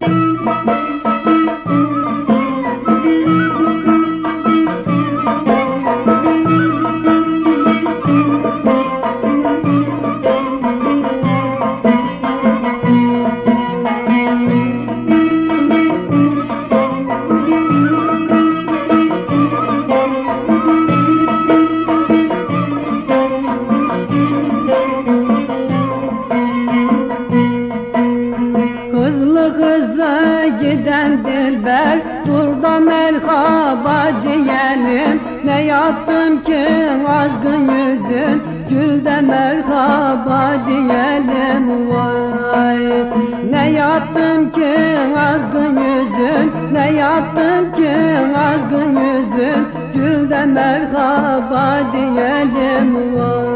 Música Hızlı hızlı giden dilber Dur merhaba diyelim. Ne yaptım ki azgın yüzün? Gül merhaba diyelim. Vay! Ne yaptım ki azgın yüzün? Ne yaptım ki azgın yüzün? Gül merhaba diyelim. Vay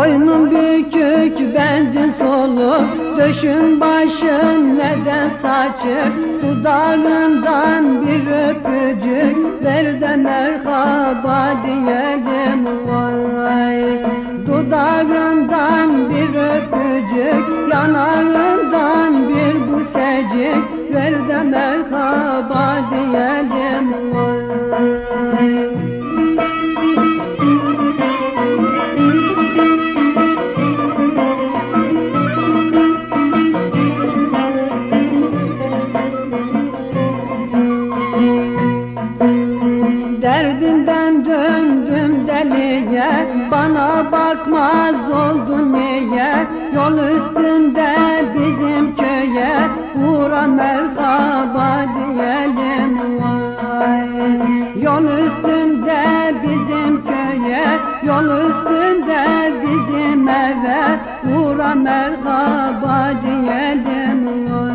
Boynun bükük, benzin soluk. Döşün başın neden saçık? Dudağından bir öpücük. Ver de merhaba diyelim vay. Dudağından bir öpücük Yanağından bir busecik Ver de merhaba Derdinden döndüm deliye Bana bakmaz oldun niye? Yol üstünde bizim köye Uğra merhaba diyelim. Vay. Yol üstünde bizim köye Yol üstünde bizim eve Uğra merhaba diyelim. Vay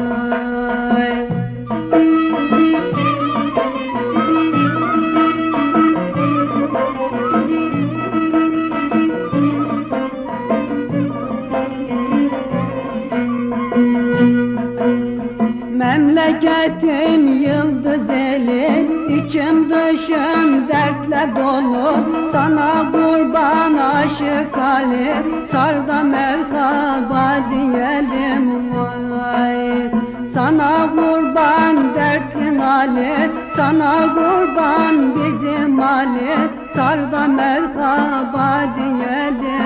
Memleketim yıldız eli içim dışım dertle dolu. Sana kurban aşık Ali Sar da merhaba diyelim. Vay Sana kurban dertlin Ali Sana kurban bizim Ali Sar da merhaba diyelim